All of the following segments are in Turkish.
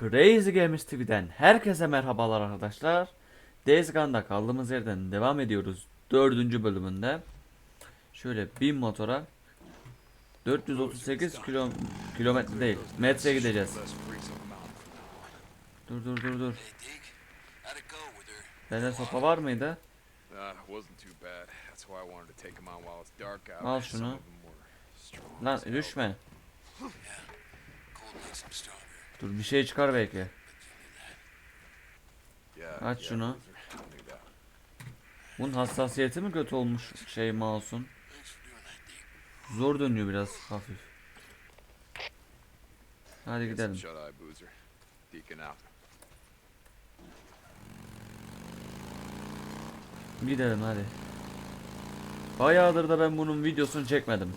Crazy Games TV'den herkese merhabalar arkadaşlar. Days Gone'da kaldığımız yerden devam ediyoruz. Dördüncü bölümünde. Şöyle bin motora 438 kilo, kilometre değil metre gideceğiz. Dur dur dur dur. Bende sopa var mıydı? Al şunu. Lan düşme. Dur bir şey çıkar belki. Aç şunu. Bunun hassasiyeti mi kötü olmuş şey mouse'un? Zor dönüyor biraz hafif. Hadi gidelim. Gidelim hadi. Bayağıdır da ben bunun videosunu çekmedim.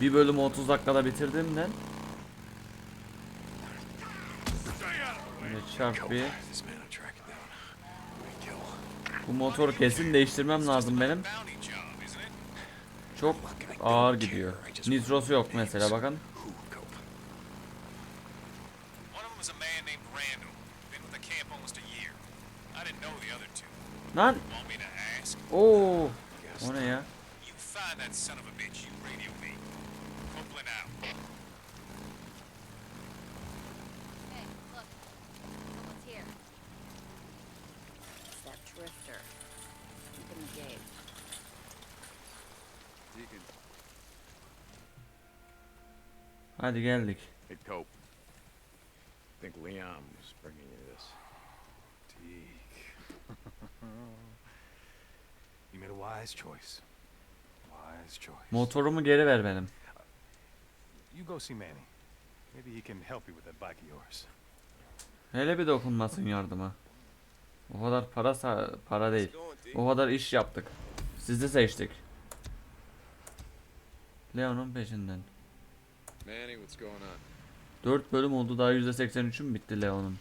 Bir bölümü 30 dakikada bitirdiğimden. Çarp bir. Bu motoru kesin değiştirmem lazım benim. Çok ağır gidiyor. Nitrosu yok mesela bakın. Who would cope? One of them was a man named Randall. Been with the camp almost a year. I didn't know the other two. Lan! Want me to ask? Oo! O ne ya? You find that son of a bitch, you radio me. Copeland out. Hey, look. Someone's here. It's that drifter. Keep him engaged. Deacon. Hadi geldik. Hey, Cope. I think Leon was bringing you this. Deke. you made a wise choice. Wise choice. Motorumu geri ver benim. You go see Manny. Maybe he can help you with that bike of yours. Hele bir dokunmasın yardıma. O kadar para sa- para değil. O kadar iş yaptık. Sizi seçtik. Leon'un peşinden. Manny, what's going on? 4 bölüm oldu daha %83'ü mü bitti Leon'un?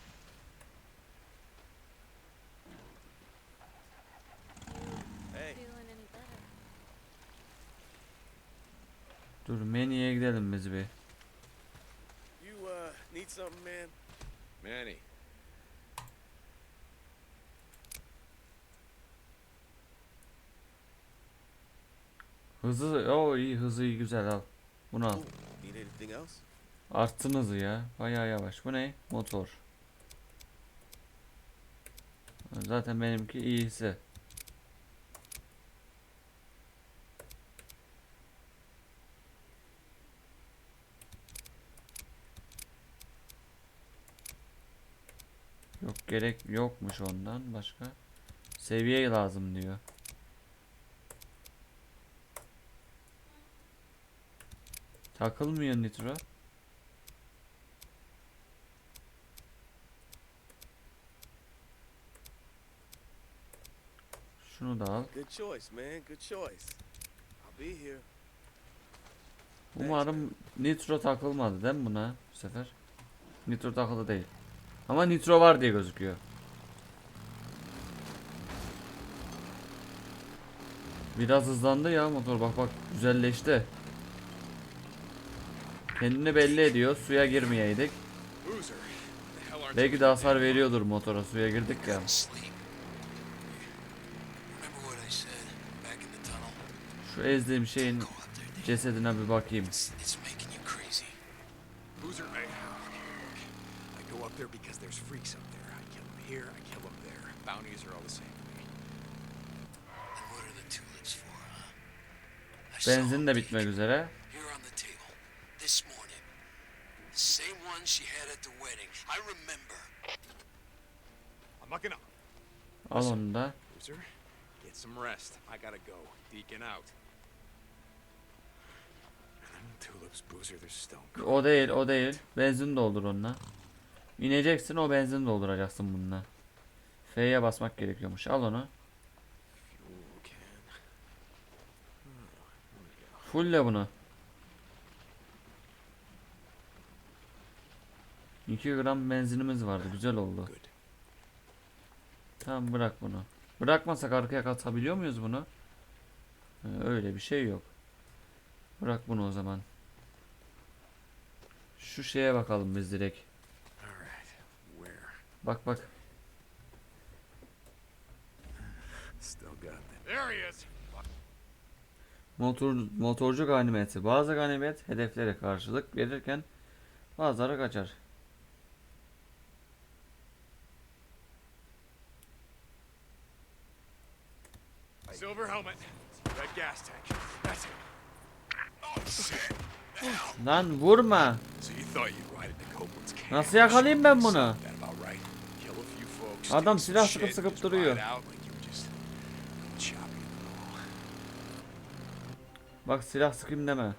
Dur Manny'e gidelim biz bir. You uh need something, man? Manny. Hızı o iyi hızı iyi güzel al. Bunu al. Arttın hızı ya. Bayağı yavaş. Bu ne? Motor. Zaten benimki iyisi. Yok gerek yokmuş ondan başka. Seviye lazım diyor. Takılmıyor nitro. Şunu da al. Good choice, man. Good choice. I'll be here. Umarım nitro takılmadı değil mi buna bu sefer? Nitro takılı değil. Ama nitro var diye gözüküyor. Biraz hızlandı ya motor bak bak güzelleşti. Kendini belli ediyor. Suya girmeyeydik. Belki de hasar veriyordur motora suya girdik ya. Şu ezdiğim şeyin cesedine bir bakayım. Benzin de bitmek üzere. Here on the table. This morning. The same one she had at the wedding. I remember. I'm not gonna. Al onu da. Boozer, get some rest. I gotta go. Deacon out. Tulips, Boozer, they're stone O değil, o değil. Benzin doldur onunla. İneceksin, o benzin dolduracaksın bununla. F'ye basmak gerekiyormuş. Al onu. Fulle bunu. 2 gram benzinimiz vardı. Güzel oldu. Tamam bırak bunu. Bırakmasak arkaya katabiliyor muyuz bunu? Ee, Öyle bir şey yok. Bırak bunu o zaman. Şu şeye bakalım biz direkt. Bak bak. Motor, motorcu ganimeti. Bazı ganimet hedeflere karşılık verirken bazıları kaçar. Copeland's camp? Nasıl yakalayayım ben bunu? Adam silah sıkıp sıkıp duruyor. Bak silah sıkayım deme.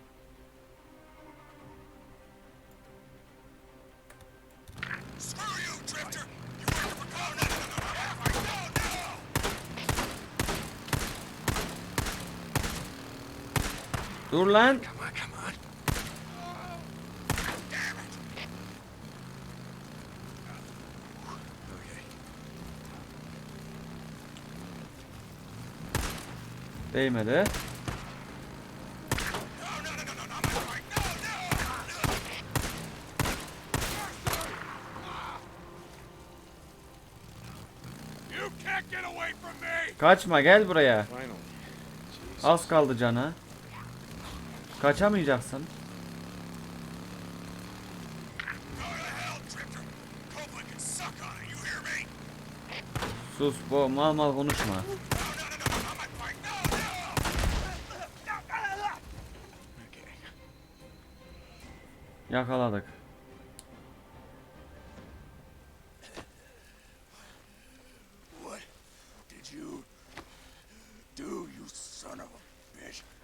Dur lan. Come on, come on. Okay. Değmedi. Kaçma gel buraya. Az kaldı canı. Kaçamayacaksın. Sus bu mal mal konuşma.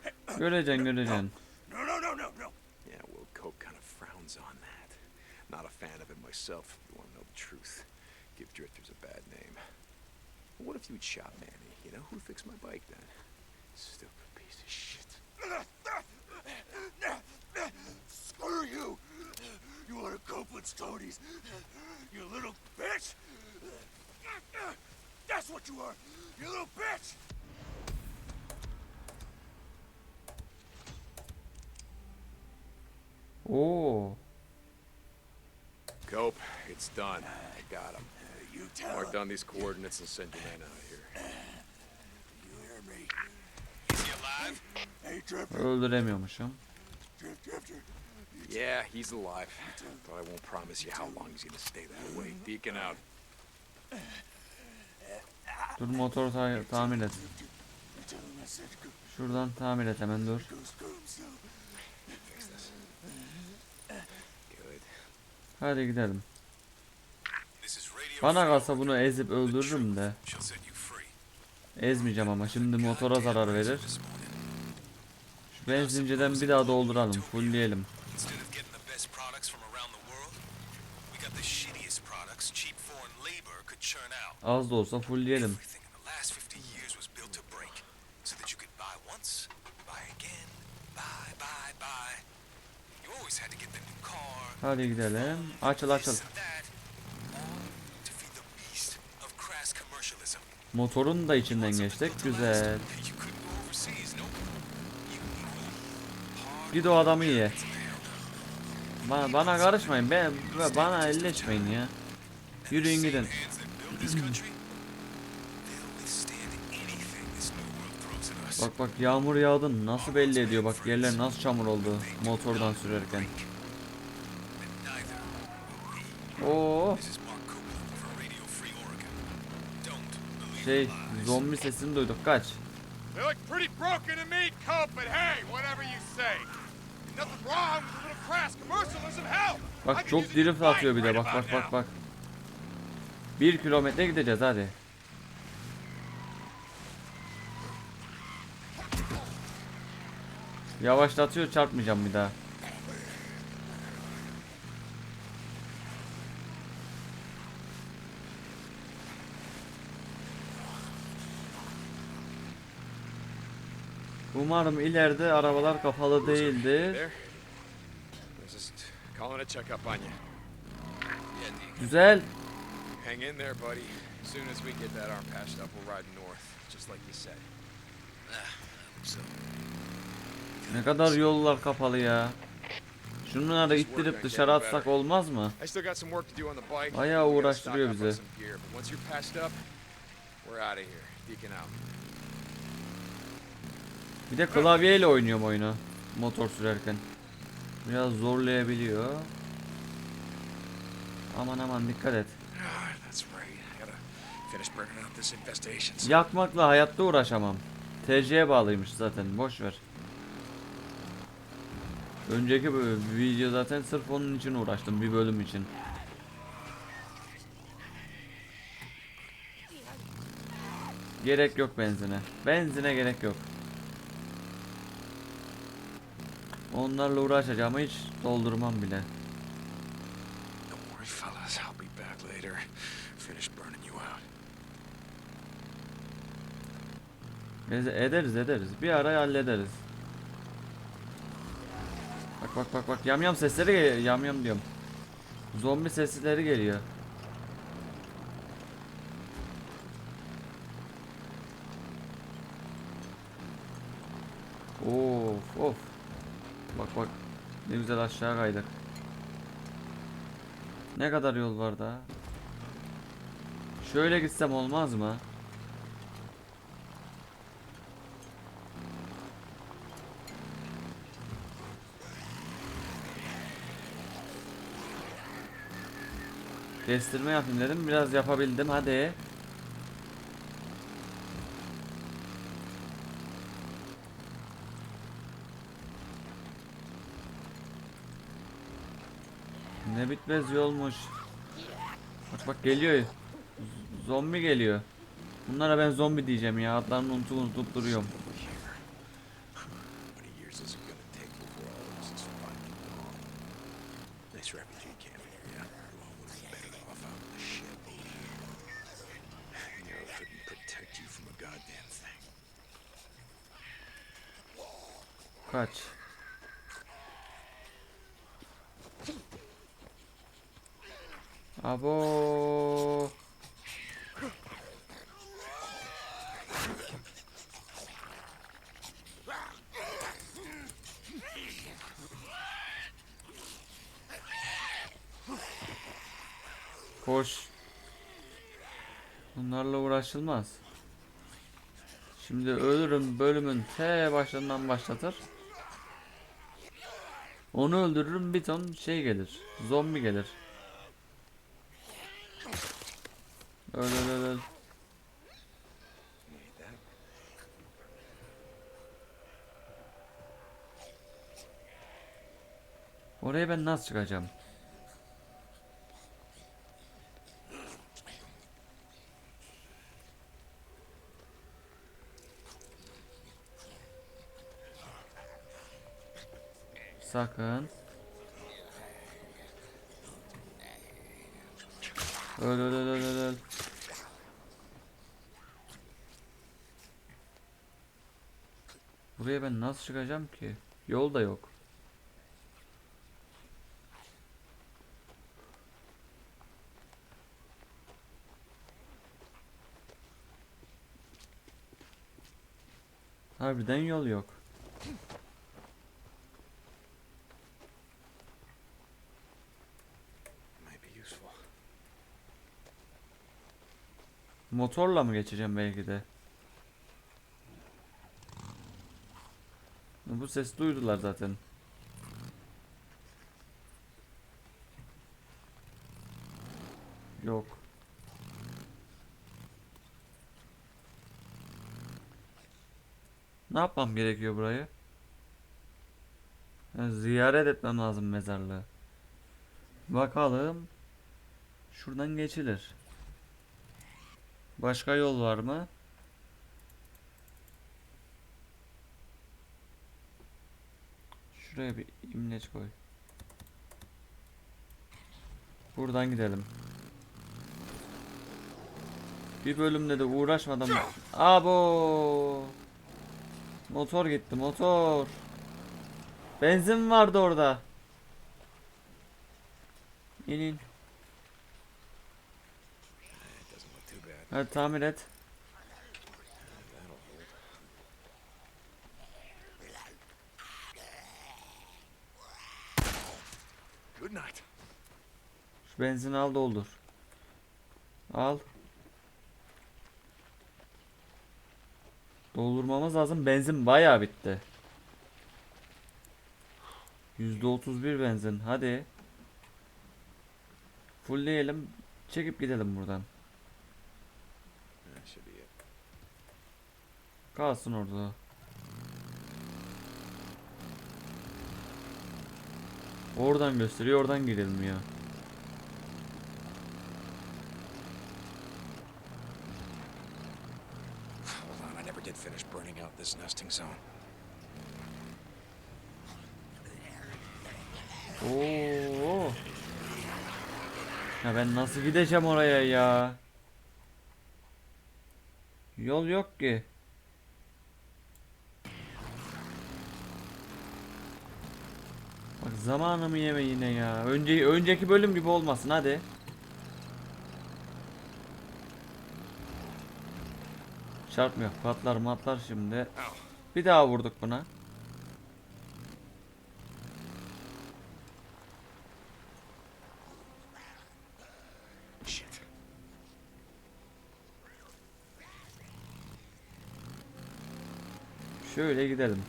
Hey, Göreceksin göreceksin. No, no, no, no, no! Yeah, well, Cope kind of frowns on that. Not a fan of it myself, if you want to know the truth. Give drifters a bad name. What if you'd shot Manny? You know, who'd fix my bike then? Stupid piece of shit. Screw you! You want to toadies? You little bitch! That's what you are! You little bitch! Oo. Cope, it's done. I got him. You tell Mark him. down these coordinates and send your man out of here. You hear me? Is he alive? Hey, Drifter, Öldüremiyormuşum. Drift, Drifter. Yeah, he's alive. But I won't promise you how long he's gonna stay that way. Deacon out. Dur motoru ta- tamir et. Şuradan tamir et hemen dur. Hadi gidelim. Bana kalsa bunu ezip öldürürüm de. Ezmeyeceğim ama şimdi motora zarar verir. Şu benzinciden bir daha dolduralım. Fullleyelim. All to feed the beast of crass commercialism. Motorun da içinden geçtik. Güzel. Git o adamı ye. Bana, bana karışmayın. Ben, bana elleşmeyin ya. Yürüyün gidin. Bak bak yağmur yağdı. Nasıl belli ediyor. Bak yerler nasıl çamur oldu. Motordan sürerken. Oo. Şey zombi sesini duyduk. Kaç. Bak çok drift atıyor bir de. Bak bak bak bak. Bir kilometre gideceğiz hadi. Yavaşlatıyor çarpmayacağım bir daha. Umarım ileride arabalar kapalı değildir. Güzel. Hang in there, buddy. As soon as we get that arm patched up, we'll ride north, just like you said. Ah. Ne kadar yollar kapalı ya. Şunları ittirip dışarı atsak olmaz mı? Bayağı uğraştırıyor out. Bir de klavyeyle oynuyorum oyunu. Motor sürerken. Biraz zorlayabiliyor. Aman aman dikkat et. Ah, That's right. I gotta finish burning out this infestation. Yakmakla hayatta uğraşamam. TC'ye bağlıymış zaten boş ver. Önceki video zaten sırf onun için uğraştım bir bölüm için. Gerek yok benzine. Benzine gerek yok. Onlarla uğraşacağımı hiç doldurmam bile. Don't worry, fellas. I'll be back later. Finish burning you out. Eze- Ederiz ederiz. Bir ara hallederiz. Bak bak bak bak yamyam sesleri geliyor. Yamyam diyorum. Zombi sesleri geliyor. Of of. Bak bak. Ne güzel aşağı kaydık. Ne kadar yol var daha? Şöyle gitsem olmaz mı? Kestirme yapayım dedim. Biraz yapabildim. Hadi. Ne bitmez yolmuş. Bak bak geliyor. Z- Zombi geliyor. Bunlara ben zombi diyeceğim ya. Adlarını unutup unutup duruyorum. How many years is it gonna take before all of this is finally gone? Nice refugee camp here, yeah? You all would have better off out in the ship. You know, it couldn't protect you from a goddamn thing. Kaç. Abo. Koş. Bunlarla uğraşılmaz. Şimdi ölürüm bölümün T başından başlatır. Onu öldürürüm bir ton şey gelir. Zombi gelir. Öl öl öl. Oraya ben nasıl çıkacağım? Sakın. Öl öl öl öl öl. Buraya ben nasıl çıkacağım ki? Yol da yok. Harbiden yol yok. Motorla mı geçeceğim belki de? Bu ses duydular zaten. Yok. Ne yapmam gerekiyor burayı? Ha, ziyaret etmem lazım mezarlığı. Bakalım. Şuradan geçilir. Başka yol var mı? Şuraya bir imleç koy. Buradan gidelim. Bir bölümde de uğraşmadan Abo Motor gitti motor Benzin vardı orada İnin Hadi tamir et. Şu benzini al doldur. Al. Doldurmamız lazım. Benzin bayağı bitti. %31 benzin. Hadi. Fullleyelim. Çekip gidelim buradan. Kalsın orada. Oradan gösteriyor, oradan girilmiyor. Hold on, I never did finish burning out this nesting zone. Oo. Ya ben nasıl gideceğim oraya ya? Yol yok ki. Zamanımı yeme yine ya. Önce önceki bölüm gibi olmasın hadi. Çarpmıyor. Patlar matlar şimdi. Bir daha vurduk buna. Şöyle gidelim.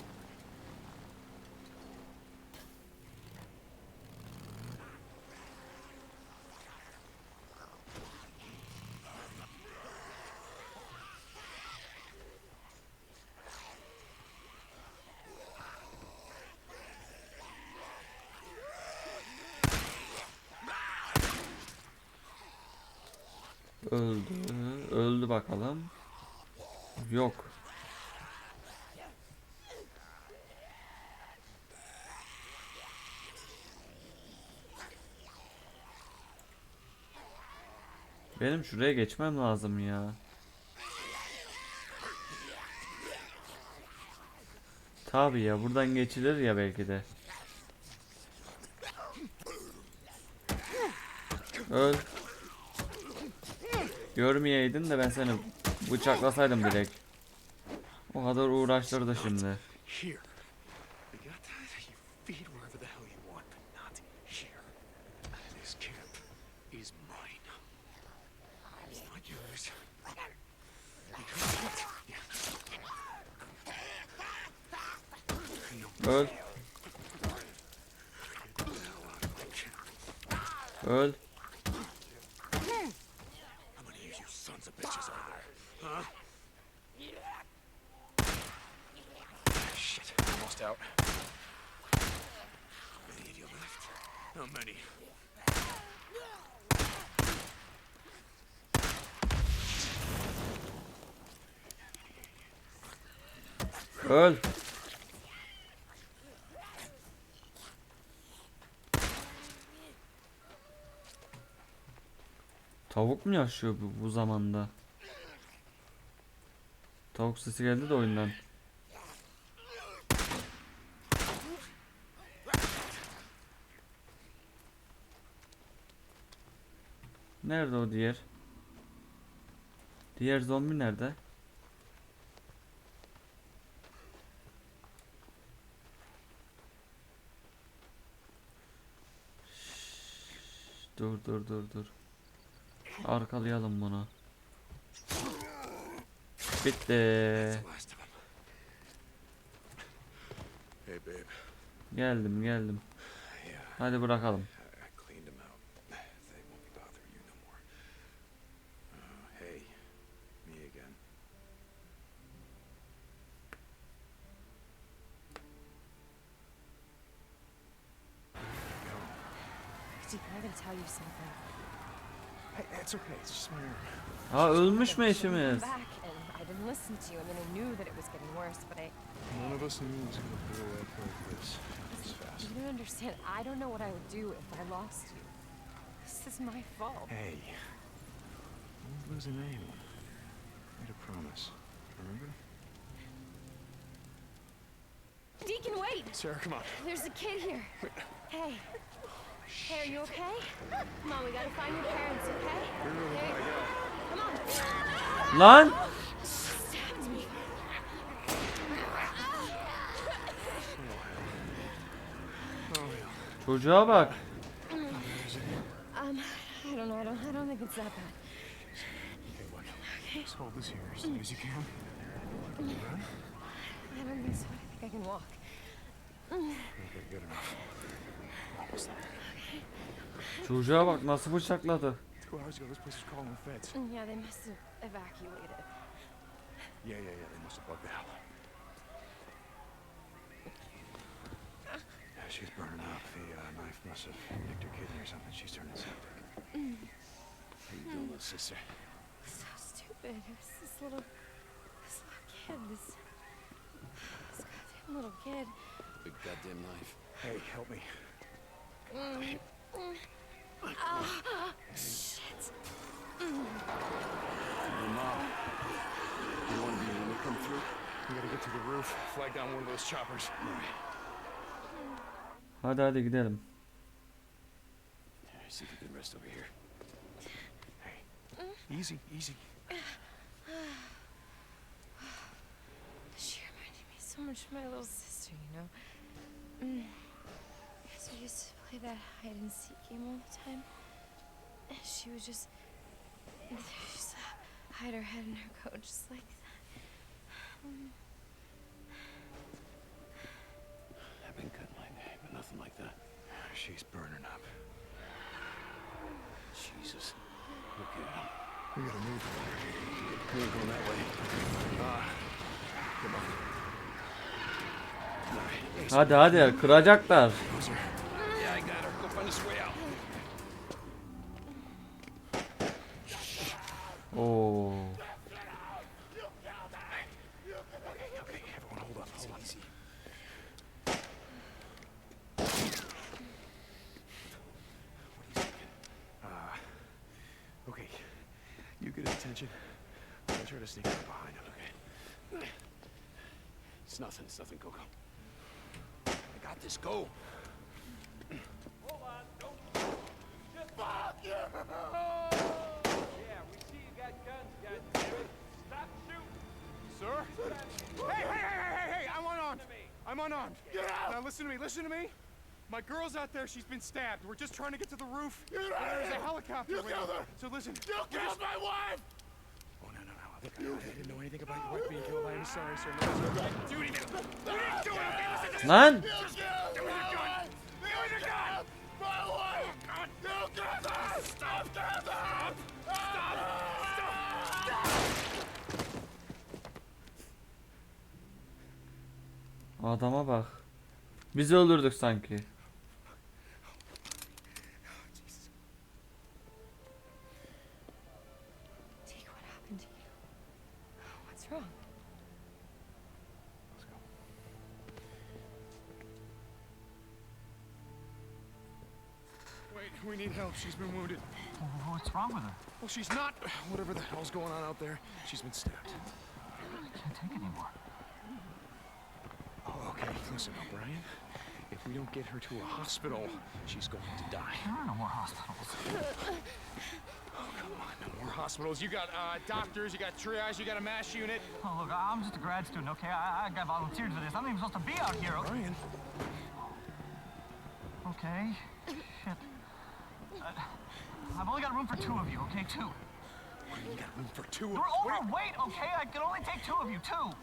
Öldü. Öldü bakalım. Yok. Benim şuraya geçmem lazım ya. Tabii ya buradan geçilir ya belki de. Öl. Görmeyeydin de ben seni bıçaklasaydım direkt. O kadar uğraştırdı şimdi. Here. You got that? You feed wherever the hell you want, but not here. This camp is mine. It's not yours. Öl. Öl. I'm gonna use you sons of bitches over there. Huh? Shit, almost out. Many of you left? How many? Öl. Tavuk mu yaşıyor bu, bu zamanda? Tavuk sesi geldi de oyundan. Nerede o diğer? Diğer zombi nerede? Dur dur dur dur. Arkalayalım bunu. Bitti. Geldim geldim. Hadi bırakalım. It's okay. It's just my arm. Ha ölmüş mü I eşimiz? come back and I didn't listen to you. I mean, I knew that it was getting worse, but I, None of us knew it was gonna blow up like this. This fast. you don't understand. I don't know what I would do if I lost you. This is my fault. Hey, I won't losing anyone. Made a promise. Remember? Deacon, wait! Sarah, come on. There's a kid here. Hey. Hey, are you okay? Come on, we gotta find your parents, okay? Come on. Lan! Çocuğa bak. Um, I don't know. I don't. I don't think it's that bad. Okay, look. Just hold this here as long as you can. I don't think so. I think I can walk. Okay, good enough. Almost there. Çocuğa bak nasıl bıçakladı. Two hours ago, this place was calling the feds. Mm, Yeah, they must have evacuated. Yeah, yeah, yeah. They must have bugged out. Yeah, she's burning up. The uh, knife must have nicked her kidney or something. She's turning septic. How you doing, little sister? So stupid. It was this little, this little kid. This, this goddamn little kid. Big goddamn knife. Hey, help me. Ah, shit. Hadi hadi gidelim. Yeah, see if you can rest over here. Hey, easy, easy. She reminded me so much of my little sister, you know. Mm. We used to play that hide and seek game all the time. She would just, she used to hide her head in her coat just like that. Mm. I've been cut my name, but nothing like that. She's burning up. Jesus. Look at him. We gotta move. We ain't going that way. Uh, come on. All right. Ace, Hadi hadi kıracaklar. Boozer. Oo. Hey, hey, hey, hey, hey, hey! I'm unarmed. I'm unarmed. Get out! Now listen to me. Listen to me. My girl's out there. She's been stabbed. We're just trying to get to the roof. Get out There's a helicopter. waiting. So listen. You killed my wife. Oh, no, no, no. Look, I, I didn't know anything about your wife being killed. I am sorry, sir. No, sir. Do it again. You didn't do it. Okay, listen. Just Lan do it again. Do it again. My wife. Oh, you killed her. Stop. Stop. Stop. Stop. Adama bak. Biz öldürdük sanki. Deke, what happened to you? What's wrong? Let's go. Wait, we need help. She's been wounded. What's wrong with her? Well, she's not. Whatever the hell's going on out there, she's been stabbed. I can't take anymore. Listen, O'Brien. If we don't get her to a hospital, she's going to die. There are no more hospitals. Oh, come on, no More hospitals. You got uh, doctors. You got triage. You got a mass unit. Oh, look, I'm just a grad student, okay? I, I got volunteered for this. I'm not even supposed to be out here. okay? Brian. Okay. Shit. Uh, I've only got room for two of you, okay? Two. You got room for two. of You're overweight, okay? I can only take two of you, two.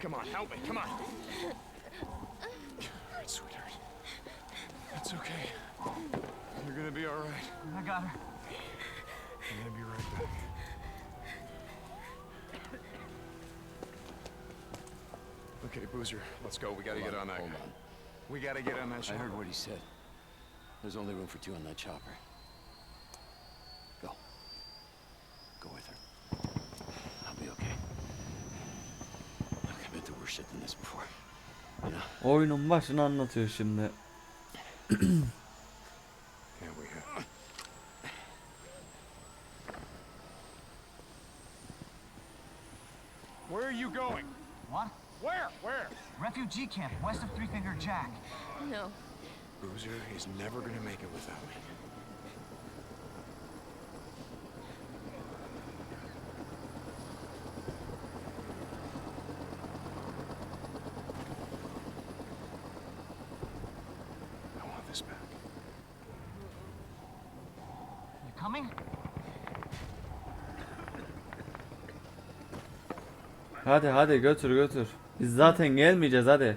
Come on, help me. Come on. All right, sweetheart. It's okay. You're gonna be all right. I got her. I'm gonna be right back. Okay, Boozer, let's go. We gotta get on that. Hold on. We gotta get on that chopper. I heard what he said. There's only room for two on that chopper. Go. Go with her. I'll be okay. Look, I've been through worse shit than this before. You know? Oyunun başını anlatıyor şimdi. Yeah, we have. Where are you going? What? Where? Where? Refugee camp west of Three Finger Jack. No. Boozer is never gonna make it without me. Coming? Hadi hadi götür götür. Biz zaten gelmeyeceğiz hadi.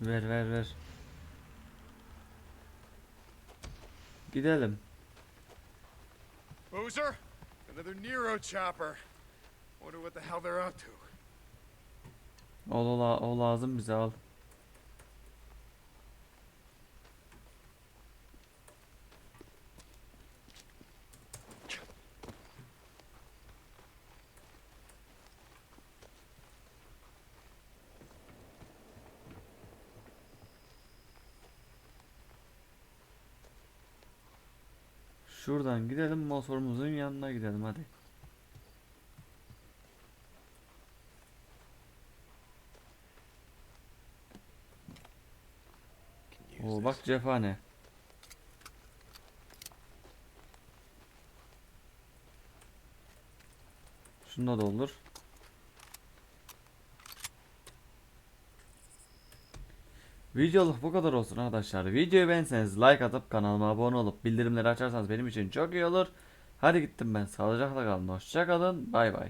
Ver ver ver. Gidelim. Boozer? Another Nero chopper. Wonder what the hell they're up to. O, o, la- o lazım bize al. Şuradan gidelim motorumuzun yanına gidelim hadi. Oo bak cephane. Şunda da olur. Videoluk bu kadar olsun arkadaşlar. Videoyu beğenseniz like atıp kanalıma abone olup bildirimleri açarsanız benim için çok iyi olur. Hadi gittim ben. Sağlıcakla kalın. Hoşça kalın. Bay bay.